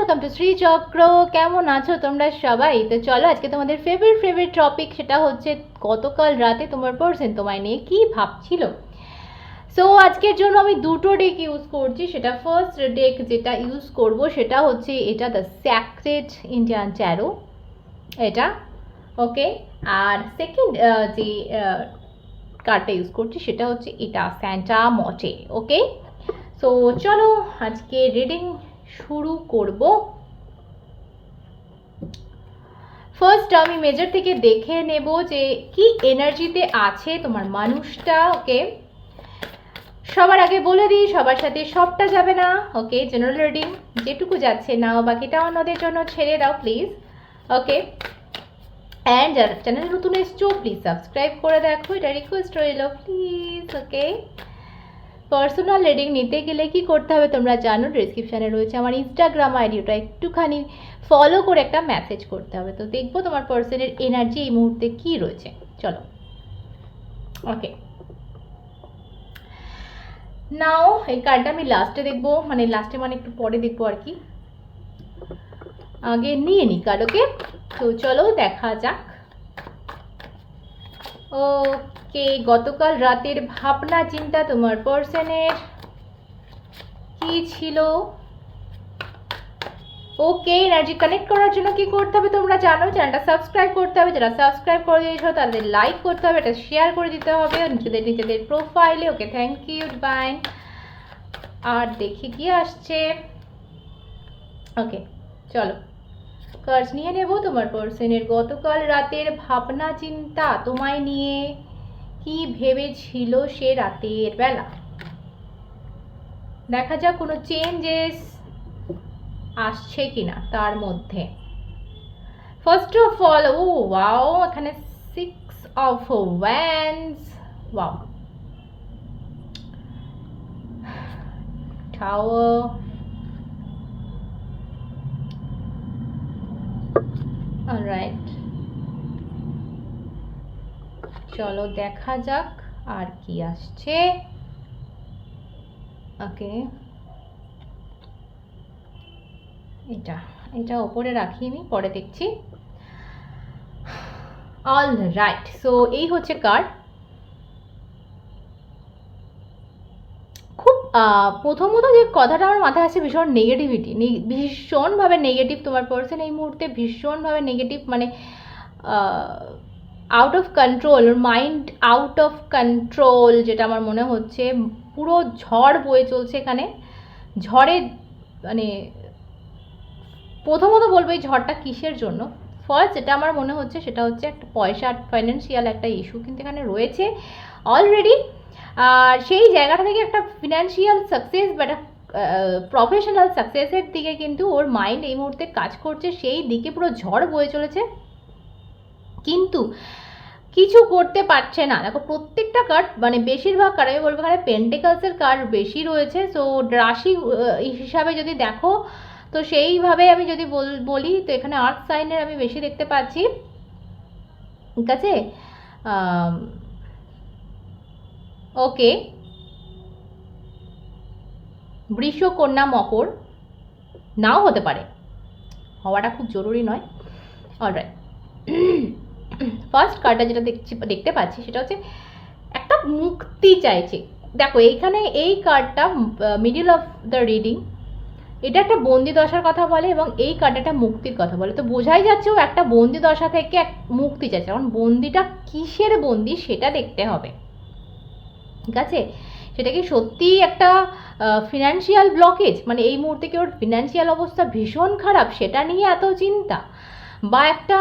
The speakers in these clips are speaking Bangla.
ওয়েলকাম টু শ্রী চক্র কেমন আছো তোমরা সবাই? তো চলো আজকে তোমাদের ফেভারিট ফেভারিট টপিক সেটা হচ্ছে গতকাল রাতে তোমার পার্সন তোমায় নিয়ে কি ভাবছিল? সো আজকের জন্য আমি দুটো ডেক ইউজ করছি। সেটা ফার্স্ট ডেক যেটা ইউজ করব সেটা হচ্ছে এটা দ্য স্যাক্রেড ইন্ডিয়ান ট্যারো এটা ওকে আর সেকেন্ড যে কার্ডটা ইউজ করছি সেটা হচ্ছে এটা স্যান্টা মটে ওকে সো চলো আজকে রিডিং শুরু করব। ফার্স্ট আমি মেজর থেকে দেখে নেব যে কি এনার্জিতে আছে তোমার মানুষটা ওকে সবার আগে বলে দিই, সবার সাথে সবটা যাবে না ওকে জেনারেল রিডিং যেটুকু যাচ্ছে নাও, বাকিটা অন্যদের জন্য ছেড়ে দাও প্লিজ ওকে অ্যান্ড যারা চ্যানেল নতুন এসছো প্লিজ সাবস্ক্রাইব করে দেখো, এটা রিকোয়েস্ট রইল প্লিজ ওকে পার্সোনাল রিডিং নিতে গেলে কি করতে হবে তোমরা জানো ডিসক্রিপশানে রয়েছে আমার ইনস্টাগ্রাম আইডি ওটা একটুখানি ফলো করে একটা মেসেজ করতে হবে। তো দেখব তোমার পার্সনের এনার্জি এই মুহূর্তে কি রয়েছে। চলো। ওকে নাও এই কার্ডটা আমি লাস্টে দেখব মানে লাস্টে মানে একটু পরে দেখব আর কি। আগে নিয়ে নিই কার্ড ওকে তো চলো দেখা যাক। ওকে, গতকাল রাতের ভাবনা চিন্তা তোমার পার্সনের কি ছিল? ওকে এনার্জি কানেক্ট করার জন্য কি করতে হবে তোমরা জানো? চ্যানেলটা সাবস্ক্রাইব করতে হবে। যারা সাবস্ক্রাইব করে দিয়েছ, তাদের লাইক করতে হবে, এটা শেয়ার করে দিতে হবে। নিজেদের নিজেদের প্রোফাইলে ওকে থ্যাংক ইউ বাইন আর দেখি কি আসছে? ওকে, চলো। কাজ নিয়ে নেব তোমার পার্সনের। গতকাল রাতের ভাবনা চিন্তা তোমায় নিয়ে কি ভেবেছিল সে রাতের বেলা? দেখা যাক কোনো চেঞ্জেস আসছে কিনা তার মধ্যে। First of all oh wow এখানে six of wands wow tower alright চলো দেখা যাক আর কি আসছে। ওকে। এটা এটা ওপরে রাখি আমি, পরে দেখছি। অল রাইট সো এই হচ্ছে কার্ড খুব প্রথমত যে কথাটা আমার মাথায় আসছে ভীষণ নেগেটিভিটি ভীষণভাবে নেগেটিভ তোমার পার্সন এই মুহূর্তে ভীষণভাবে নেগেটিভ মানে out of control mind out of control যেটা আমার মনে হচ্ছে, পুরো ঝড় বয়ে চলছে এখানে। ঝড়ে মানে প্রথমত বলব এই ঝড়টা কিসের জন্য? ফার্স্ট যেটা আমার মনে হচ্ছে সেটা হচ্ছে একটা পয়সা ফাইন্যান্সিয়াল একটা ইস্যু কিন্তু এখানে রয়েছে। অলরেডি সেই জায়গাটা থেকে একটা ফিনান্সিয়াল সাকসেস বা একটা প্রফেশনাল সাকসেসের দিকে কিন্তু ওর মাইন্ড এই মুহূর্তে কাজ করছে, সেই দিকে পুরো ঝড় বয়ে চলেছে। কিন্তু কিছু করতে পারছে না। দেখো, প্রত্যেকটা কার্ড মানে বেশিরভাগ কার্ড আমি বলব এখানে পেন্টিকালসের কার্ড বেশি রয়েছে। সো রাশি হিসাবে যদি দেখো, তো সেইভাবে আমি যদি বলি তো এখানে আর্থ সাইনের আমি বেশি দেখতে পাচ্ছি। ঠিক আছে? ওকে। বৃষ কন্যা মকর নাও হতে পারে। হওয়াটা খুব জরুরি নয়। অলরাইট ফার্স্ট কার্ডটা যেটা দেখছি, দেখতে পাচ্ছি সেটা হচ্ছে একটা মুক্তি চাইছে। দেখো, এইখানে এই কার্ডটা মিডিল অফ দ্য রিডিং এটা একটা বন্দি দশার কথা বলে এবং এই কার্ডটা মুক্তির কথা বলে। তো বোঝাই যাচ্ছে ও একটা বন্দি দশা থেকে এক মুক্তি চাইছে। এখন বন্দিটা কিসের বন্দি সেটা দেখতে হবে। ঠিক আছে? সেটা কি সত্যিই একটা ফিনান্সিয়াল ব্লকেজ মানে এই মুহূর্তে কি ওর ফিনান্সিয়াল অবস্থা ভীষণ খারাপ? সেটা নিয়ে এত চিন্তা? বা একটা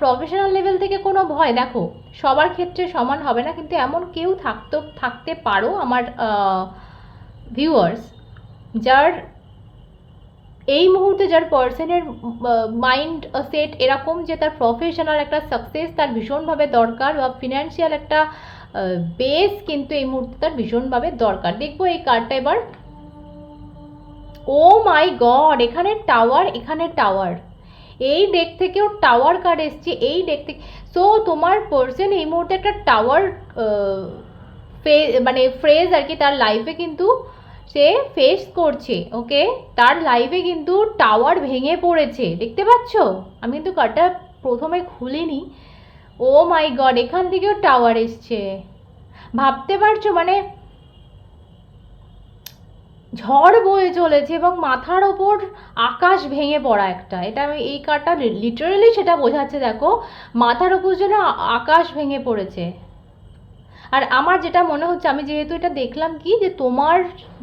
প্রফেশনাল লেভেল থেকে কোনো ভয়? দেখো, সবার ক্ষেত্রে সমান হবে না, কিন্তু এমন কেউ থাকতো, থাকতে পারো আমার ভিউয়ার্স যার এই মুহূর্তে যার পার্সনের মাইন্ড সেট এরকম যে তার প্রফেশনাল একটা সাকসেস তার ভীষণভাবে দরকার বা ফিনান্সিয়াল একটা বেস কিন্তু এই মুহূর্তে তার ভীষণভাবে দরকার। দেখব এই কার্ডটা এবার। ও মাই গড এখানে টাওয়ার এখানে টাওয়ার এই ডেক থেকেও টাওয়ার কার্ড এসছে, এই ডেক থেকে। সো তোমার পার্সন এই মুহূর্তে একটা টাওয়ার ফে মানে ফ্রেজ আর কি, তার লাইফে কিন্তু সে ফেস করছে ওকে তার লাইফে কিন্তু টাওয়ার ভেঙে পড়েছে, দেখতে পাচ্ছ? আমি কিন্তু কার্ডটা প্রথমে খুলিনি। ও মাই গড, এখান থেকেও টাওয়ার এসছে। ভাবতে পারছ মানে ঝড় বয়ে চলেছে এবং মাথার ওপর আকাশ ভেঙে পড়া একটা। এটা আমি, এই কার্ডটা লিটারালি সেটা বোঝাচ্ছে, দেখো, মাথার ওপর যেন আকাশ ভেঙে পড়েছে। আর আমার যেটা মনে হচ্ছে, আমি যেহেতু এটা দেখলাম কি, যে তোমার,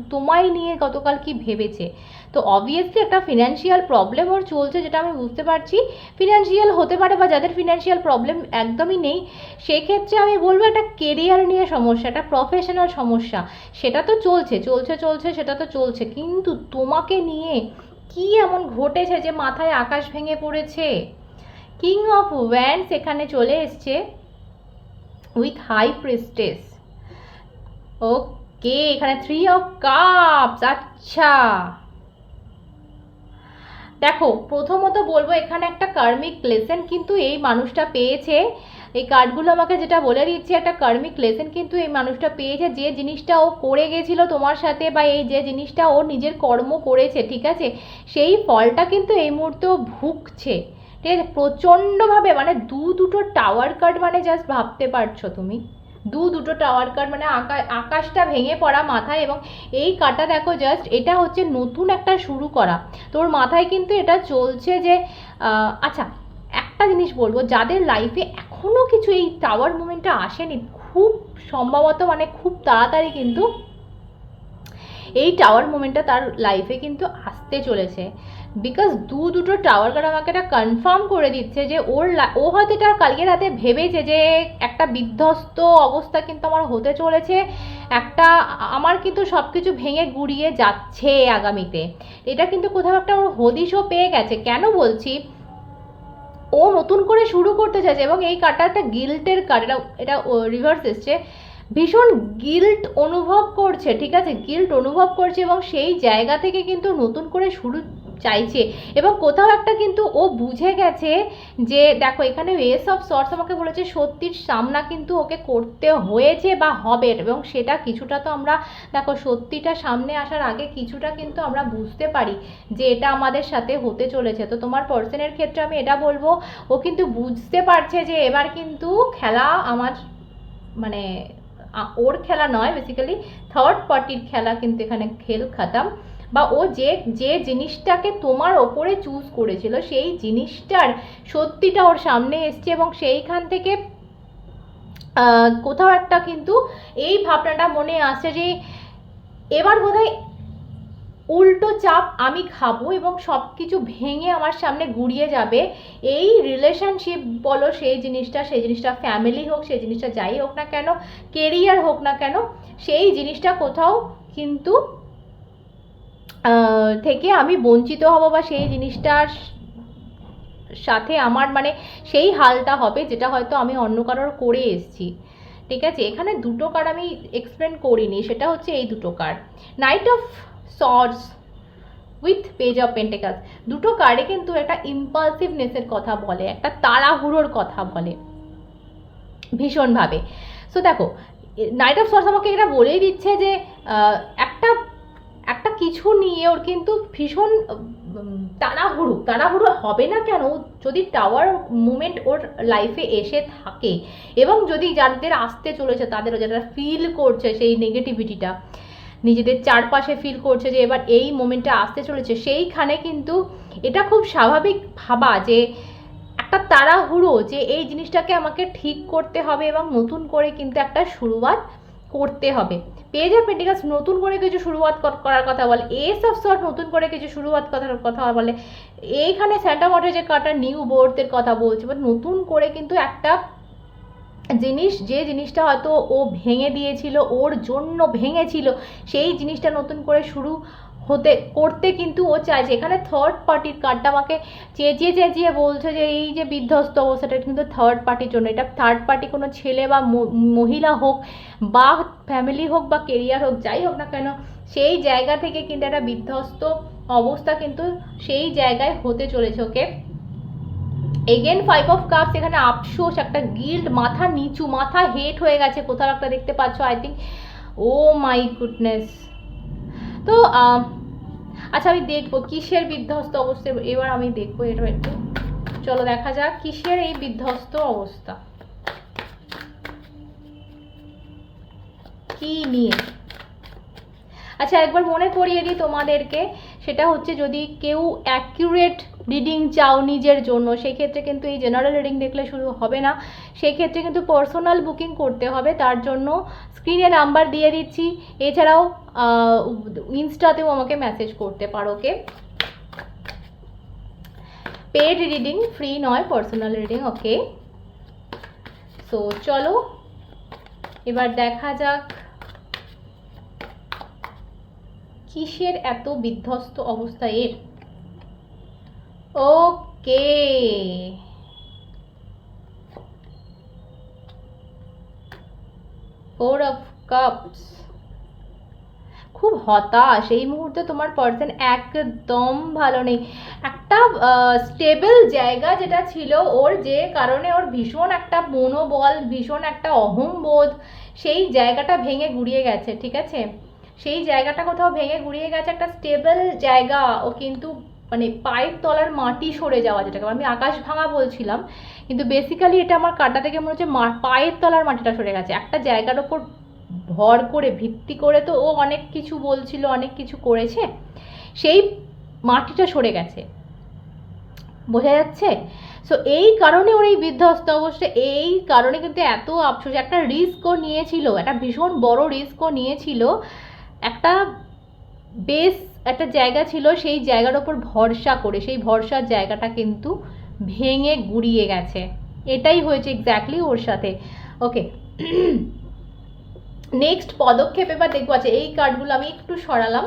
তোমায় নিয়ে গতকাল কি ভেবেছে? তো অবভিয়াসলি একটা ফিনান্সিয়াল প্রবলেম ওর চলছে যেটা আমি বুঝতে পারছি। ফিনান্সিয়াল হতে পারে বা যাদের ফিনান্সিয়াল প্রবলেম একদমই নেই, সেক্ষেত্রে আমি বলব একটা কেরিয়ার নিয়ে সমস্যা, একটা প্রফেশনাল সমস্যা। সেটা তো চলছে চলছে চলছে, সেটা তো চলছে। কিন্তু তোমাকে নিয়ে কি এমন ঘটেছে যে মাথায় আকাশ ভেঙে পড়েছে? কিং অফ ওয়্যান্ডস এখানে চলে এসছে উইথ হাই প্রিস্টেস ওকে এখানে থ্রি অফ কাপস আচ্ছা। দেখো, প্রথমত বলব এখানে একটা কার্মিক লেসেন কিন্তু এই মানুষটা পেয়েছে। এই কার্ডগুলো আমাকে যেটা বলে দিচ্ছে, একটা কার্মিক লেসেন কিন্তু এই মানুষটা পেয়েছে। যে জিনিসটা ও করে গেছিল তোমার সাথে বা এই যে জিনিসটা ও নিজের কর্ম করেছে, ঠিক আছে? সেই ফলটা কিন্তু এই মুহূর্তে ও ভুগছে। ঠিক আছে? প্রচণ্ডভাবে মানে দু দুটো টাওয়ার কার্ড মানে জাস্ট ভাবতে পারছ তুমি। দু দুটো টাওয়ার কার্ড মানে আকা, আকাশটা ভেঙে পড়া মাথায় এবং এই কাটা দেখো জাস্ট এটা হচ্ছে নতুন একটা শুরু করা। তোর মাথায় কিন্তু এটা চলছে যে আচ্ছা একটা জিনিস বলব, যাদের লাইফে এখনও কিছু এই টাওয়ার মুভমেন্টটা আসেনি, খুব সম্ভবত মানে খুব তাড়াতাড়ি কিন্তু এই টাওয়ার মোমেন্টটা তার লাইফে কিন্তু আসতে চলেছে। বিকজ দু দুটো টাওয়ার কার্ড আমাকে এটা কনফার্ম করে দিচ্ছে যে ওর ও হয়তো এটা কালকে রাতে ভেবেছে যে একটা বিধ্বস্ত অবস্থা কিন্তু আমার হতে চলেছে। একটা, আমার কিন্তু সব কিছু ভেঙে গুড়িয়ে যাচ্ছে আগামীতে। এটা কিন্তু কোথাও একটা ওর হদিশও পেয়ে গেছে। কেন বলছি? ও নতুন করে শুরু করতে চাইছে এবং এই কার্ডটা একটা গিল্টের কার্ড এটা এটা রিভার্স এসছে। ভীষণ গিল্ট অনুভব করছে, ঠিক আছে? গিল্ট অনুভব করছে এবং সেই জায়গা থেকে কিন্তু নতুন করে শুরু চাইছে। এবং কোথাও একটা কিন্তু ও বুঝে গেছে যে, দেখো, এখানে এস অফ সর্টস আমাকে বলেছে, সত্যির সামনা কিন্তু ওকে করতে হয়েছে বা হবে। এবং সেটা কিছুটা তো আমরা, দেখো, সত্যিটা সামনে আসার আগে কিছুটা কিন্তু আমরা বুঝতে পারি যে, এটা আমাদের সাথে হতে চলেছে। তো তোমার পার্সনের ক্ষেত্রে আমি এটা বলব, ও কিন্তু বুঝতে পারছে যে, এবার কিন্তু খেলা আমার মানে ওর খেলা নয় বেসিক্যালি থার্ড পার্টির খেলা কিন্তু এখানে খেল খাতাম। বা ও যে যে জিনিসটাকে তোমার ওপরে চুজ করেছিল, সেই জিনিসটার সত্যিটা ওর সামনে এসছে এবং সেইখান থেকে কোথাও একটা কিন্তু এই ভাবনাটা মনে আসছে যে, এবার বোধহয় উল্টো চাপ আমি খাব এবং সব কিছু ভেঙে আমার সামনে গুড়িয়ে যাবে। এই রিলেশনশিপ বলো, সেই জিনিসটা সেই জিনিসটা ফ্যামিলি হোক, সেই জিনিসটা যাই হোক না কেন কেরিয়ার হোক না কেন, সেই জিনিসটা কোথাও কিন্তু থেকে আমি বঞ্চিত হব বা সেই জিনিসটার সাথে আমার মানে সেই হালটা হবে যেটা হয়তো আমি অন্য কারোর করে এসেছি। ঠিক আছে? এখানে দুটো কার্ড আমি এক্সপ্লেন করিনি, সেটা হচ্ছে এই দুটো card knight of swords with page of pentacles দুটো কার্ডে কিন্তু একটা ইম্পালসিভনেসের কথা বলে, একটা তাড়াহুড়োর কথা বলে, ভীষণভাবে। সো দেখো নাইট অফ সর্স আমাকে এটা বলেই দিচ্ছে যে একটা একটা কিছু নিয়ে ওর কিন্তু ভীষণ তাড়াহুড়ো। তাড়াহুড়ো হবে না কেন? যদি টাওয়ার মুমেন্ট ওর লাইফে এসে থাকে এবং যদি যাদের আসতে চলেছে, তাদেরও যারা ফিল করছে সেই নেগেটিভিটিটা নিজেদের চারপাশে ফিল করছে যে এবার এই মোমেন্টটা আসতে চলেছে, সেইখানে কিন্তু এটা খুব স্বাভাবিক ভাবা যে একটা তাড়াহুড়ো যে এই জিনিসটাকে আমাকে ঠিক করতে হবে এবং নতুন করে কিন্তু একটা শুরুয়াত করতে হবে। পেজ অফ পেন্টিকাস নতুন করে কিছু শুরুয়াত করার কথা বলে। এস অফ সর্ট নতুন করে কিছু শুরুয়াত করার কথা বলে। এইখানে স্যান্টা মটের যে কাটা নিউ বোর্ডের কথা বলছে বা নতুন করে কিন্তু একটা জিনিস, যে জিনিসটা হয়তো ও ভেঙে দিয়েছিল, ওর জন্য ভেঙেছিল, সেই জিনিসটা নতুন করে শুরু হতে, করতে কিন্তু ও চাইছে এখানে থার্ড পার্টির কার্ডটা আমাকে চেঁচিয়ে চেঁচিয়ে বলছে যে, এই যে বিধ্বস্ত অবস্থাটা কিন্তু থার্ড পার্টির জন্য। এটা থার্ড পার্টি কোনো ছেলে বা মহিলা হোক বা ফ্যামিলি হোক বা কেরিয়ার হোক, যাই হোক না কেন, সেই জায়গা থেকে কিন্তু একটা বিধ্বস্ত অবস্থা কিন্তু সেই জায়গায় হতে চলেছে okay. Again five of cups এখানে আফসোস, একটা গিল্ড মাথা নিচু, মাথা হেট হয়ে গেছে, কোথাও একটা দেখতে পাচ্ছ I think oh my goodness তো আচ্ছা আমি দেখব কিসের বিধ্বস্ত অবস্থা, এবার আমি দেখব এটা একটু। চলো দেখা যাক কিসের এই বিধ্বস্ত অবস্থা। কি নিয়ে? আচ্ছা একবার মনে করিয়ে দিই তোমাদেরকে, সেটা হচ্ছে যদি কেউ অ্যাকিউরেট রিডিং চাও নিজের জন্য সেই ক্ষেত্রে কিন্তু এই জেনারেল রিডিং দেখলে শুরু হবে না। সেই ক্ষেত্রে কিন্তু পার্সোনাল বুকিং করতে হবে, তার জন্য স্ক্রিনে নাম্বার দিয়ে দিচ্ছি। এছাড়াও ইনস্টাতেও আমাকে মেসেজ করতে পারো ওকে পেড রিডিং ফ্রি নয় পার্সোনাল রিডিং ওকে সো চলো, এবার দেখা যাক কিসের এত বিধ্বস্ত অবস্থা এর? ওকে ফোর অফ কাপস খুব হতাশ। এই মুহূর্তে তোমার পার্সন একদম ভালো নেই। একটা স্টেবল জায়গা যেটা ছিল ওর যে কারণে ওর ভীষণ একটা মনোবল, ভীষণ একটা অহংবোধ, সেই জায়গাটা ভেঙে গুড়িয়ে গেছে, ঠিক আছে? সেই জায়গাটা কোথাও ভেঙে গুড়িয়ে গেছে, একটা স্টেবল জায়গা ও কিন্তু মানে পায়ের তলার মাটি সরে যাওয়া যেটাকে আমি আকাশ ভাঙা বলছিলাম। কিন্তু বেসিক্যালি এটা আমার কাটা থেকে মনে হচ্ছে পায়ের তলার মাটিটা সরে গেছে। একটা জায়গার ওপর ভর করে, ভিত্তি করে তো ও অনেক কিছু বলছিল, অনেক কিছু করেছে, সেই মাটিটা সরে গেছে। বোঝা যাচ্ছে? সো এই কারণে ওর এই বিধ্বস্ত অবস্থা, এই কারণে কিন্তু এত আফসোস। একটা রিস্কও নিয়েছিল, একটা ভীষণ বড় রিস্কও নিয়েছিল। একটা বেশ একটা জায়গা ছিল, সেই জায়গার ওপর ভরসা করে, সেই ভরসার জায়গাটা কিন্তু ভেঙে গুড়িয়ে গেছে। এটাই হয়েছে এক্স্যাক্টলি ওর সাথে। ওকে নেক্সট পদক্ষেপ এবার দেখব। আচ্ছা এই কার্ডগুলো আমি একটু সরালাম।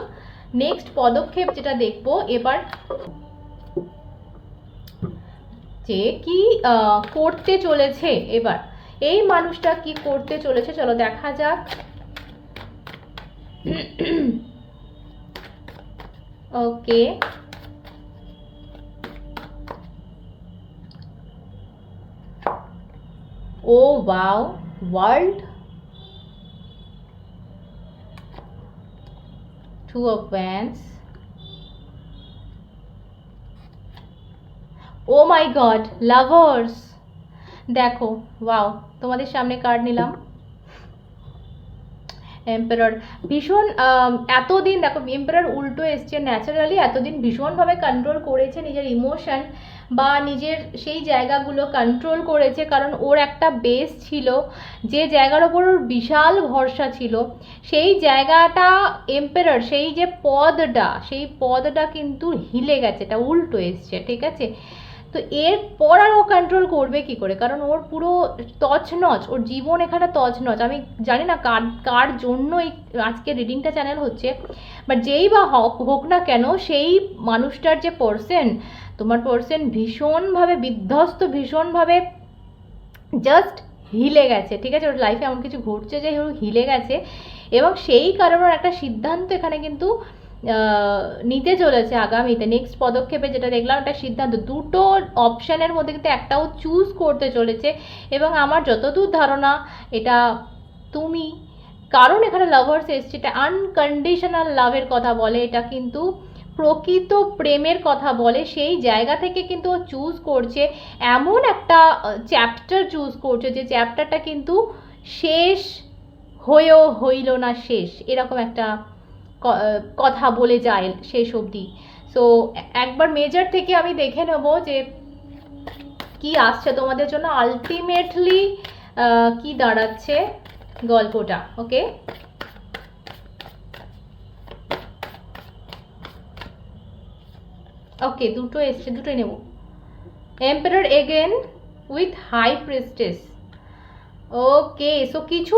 নেক্সট পদক্ষেপ যেটা দেখব, এবার যে কি করতে চলেছে এবার। এই মানুষটা কি করতে চলেছে? চলো দেখা যাক। Okay. Oh, wow. World two of wands. Oh my god lovers দেখো ওয়াও তোমাদের সামনে কার্ড নিলাম। এম্পারার ভীষণ এতদিন, দেখো এম্পারার উল্টো এসছে ন্যাচারালি এতদিন ভীষণভাবে কন্ট্রোল করেছে নিজের ইমোশন বা নিজের সেই জায়গাগুলো কন্ট্রোল করেছে কারণ ওর একটা বেস ছিল, যে জায়গার ওপর ওর বিশাল ভরসা ছিল, সেই জায়গাটা এম্পেরার সেই যে পদটা, সেই পদটা কিন্তু হিলে গেছে, এটা উল্টো এসছে, ঠিক আছে? তো এরপর আর ও কন্ট্রোল করবে কি করে? কারণ ওর পুরো তছনছ, ওর জীবন এখানে তছনছ। আমি জানি না কার কার জন্য এই আজকে রিডিংটা চ্যানেল হচ্ছে বাট যেই বা হোক হোক না কেন, সেই মানুষটার যে পার্সন তোমার পার্সন ভীষণভাবে, বিধ্বস্ত ভীষণভাবে জাস্ট হিলে গেছে, ঠিক আছে? ওর লাইফে এমন কিছু ঘটছে যে ও হিলে গেছে এবং সেই কারণে একটা সিদ্ধান্ত এখানে কিন্তু নিতে চলেছে আগামীতে। নেক্সট পদক্ষেপে যেটা দেখলাম, একটা সিদ্ধান্ত। দুটো অপশানের মধ্যে কিন্তু একটাও চুজ করতে চলেছে এবং আমার যতদূর ধারণা, এটা তুমি, কারণ এখানে লাভার্স এসছে, এটা আনকন্ডিশনাল লাভের কথা বলে, এটা কিন্তু প্রকৃত প্রেমের কথা বলে, সেই জায়গা থেকে কিন্তু ও চুজ করছে, এমন একটা চ্যাপ্টার চুজ করছে যে চ্যাপ্টারটা কিন্তু শেষ হয়েও হইল না শেষ। এরকম একটা কথা বলে যায় শেষ অবধি। সো একবার মেজর থেকে আমি দেখে নেব যে কি আসছে তোমাদের জন্য। আলটিমেটলি কি দাঁড়াচ্ছে গল্পটা ওকে ওকে দুটো এসছে, দুটোই নেব। Emperor again with high priestess okay so কিছু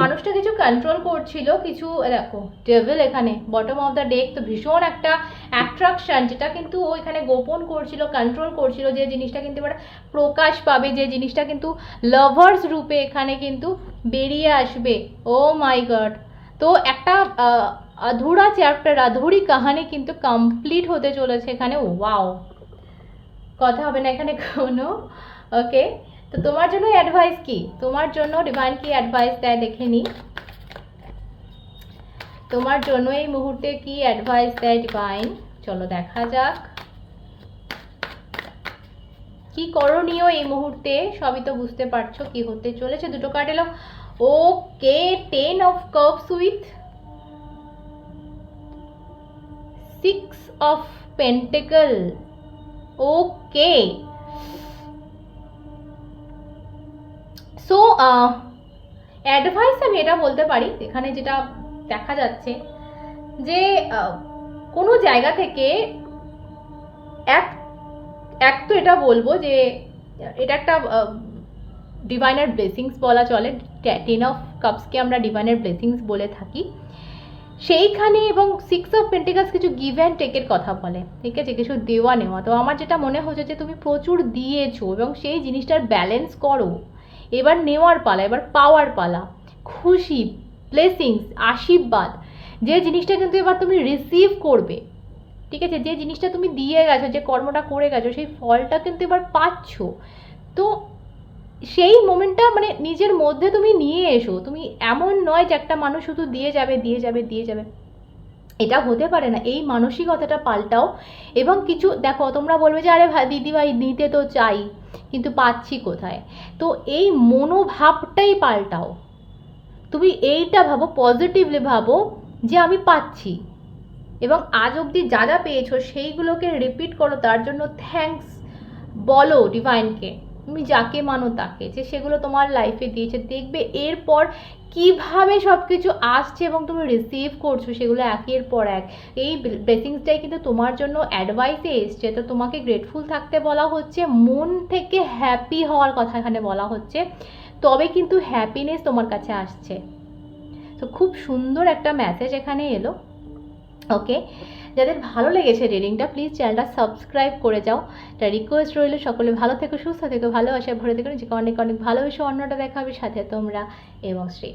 মানুষটা কিছু কন্ট্রোল করছিল, কিছু দেখো ডেভিল এখানে। বটম অফ দ্য ডেক তো ভীষণ একটা অ্যাট্রাকশন যেটা কিন্তু ও এখানে গোপন করছিল কন্ট্রোল করছিল, যে জিনিসটা কিন্তু এবার প্রকাশ পাবে, যে জিনিসটা কিন্তু লাভার্স রূপে এখানে কিন্তু বেরিয়ে আসবে। ও মাই গড তো একটা আধুরা চ্যাপ্টার আধুরি কাহানি কিন্তু কমপ্লিট হতে চলেছে এখানে। ওয়াও কথা হবে না এখানে কোনো। ওকে তো তোমার জন্য অ্যাডভাইস কি? তোমার জন্য ডিভাইন কি অ্যাডভাইস দেয়, দেখে নি। তোমার জন্য এই মুহূর্তে কি অ্যাডভাইস দেয় ডিভাইন চলো দেখা যাক। কি করণীয় এই মুহূর্তে? সবই তো বুঝতে পারছ কি হতে চলেছে। দুটো কার্ড এলো। Okay ten of cups with six of pentacles okay so advice আমি এটা বলতে পারি, এখানে যেটা দেখা যাচ্ছে, যে কোনো জায়গা থেকে এক এক তো এটা বলব যে, এটা একটা ডিভাইনার ব্লেসিংস বলা চলে। টেন অফ কাপসকে আমরা ডিভাইনার ব্লেসিংস বলে থাকি। সেইখানে এবং সিক্স অফ পেন্টিকাস কিছু গিভ অ্যান্ড টেকের কথা বলে, ঠিক আছে? কিছু দেওয়া নেওয়া। তো আমার যেটা মনে হচ্ছে যে, তুমি প্রচুর দিয়েছ এবং সেই জিনিসটার ব্যালেন্স করো। এবার নেওয়ার পালা, এবার পাওয়ার পালা। খুশি ব্লেসিংস আশীর্বাদ, যে জিনিসটা কিন্তু এবার তুমি রিসিভ করবে। ঠিক আছে? যে জিনিসটা তুমি দিয়ে গেছো, যে কর্মটা করে গেছো, সেই ফলটা কিন্তু এবার পাচ্ছ। তো সেই মোমেন্টটা মানে নিজের মধ্যে তুমি নিয়ে এসো। তুমি এমন নয় যে একটা মানুষ শুধু দিয়ে যাবে দিয়ে যাবে দিয়ে যাবে। এটা হতে পারে না। এই মানসিকতাটা পাল্টাও এবং কিছু, দেখো, তোমরা বলবে যে, আরে ভাই দিদিভাই, নিতে তো চাই, কিন্তু পাচ্ছি কোথায়? তো এই মনোভাবটাই পাল্টাও। তুমি এইটা ভাবো পজিটিভলি ভাবো যে, আমি পাচ্ছি। এবং আজ অবধি যা যা পেয়েছ, সেইগুলোকে রিপিট করো। তার জন্য থ্যাঙ্কস বলো ডিভাইনকে তুমি যাকে মানো তাকে, যে সেগুলো তোমার লাইফে দিয়েছে। দেখবে এরপর কীভাবে সব কিছু আসছে এবং তুমি রিসিভ করছ সেগুলো একের পর এক। এই ব্লেসিংসটাই কিন্তু তোমার জন্য অ্যাডভাইসে এসছে। তো তোমাকে গ্রেটফুল থাকতে বলা হচ্ছে, মন থেকে হ্যাপি হওয়ার কথা এখানে বলা হচ্ছে। তবে কিন্তু হ্যাপিনেস তোমার কাছে আসছে। তো খুব সুন্দর একটা মেসেজ এখানে এলো। ওকে যাদের ভালো লেগেছে রিডিংটা প্লিজ চ্যানেলটা সাবস্ক্রাইব করে যাও। তার রিকোয়েস্ট রইল সকলে ভালো থেকো, সুস্থ থেকো ভালোবাসা ভরে থেকো। নিজেকে অনেক অনেক ভালোবেসে। অন্যটা দেখাবে সাথে তোমরা এবং শ্রী।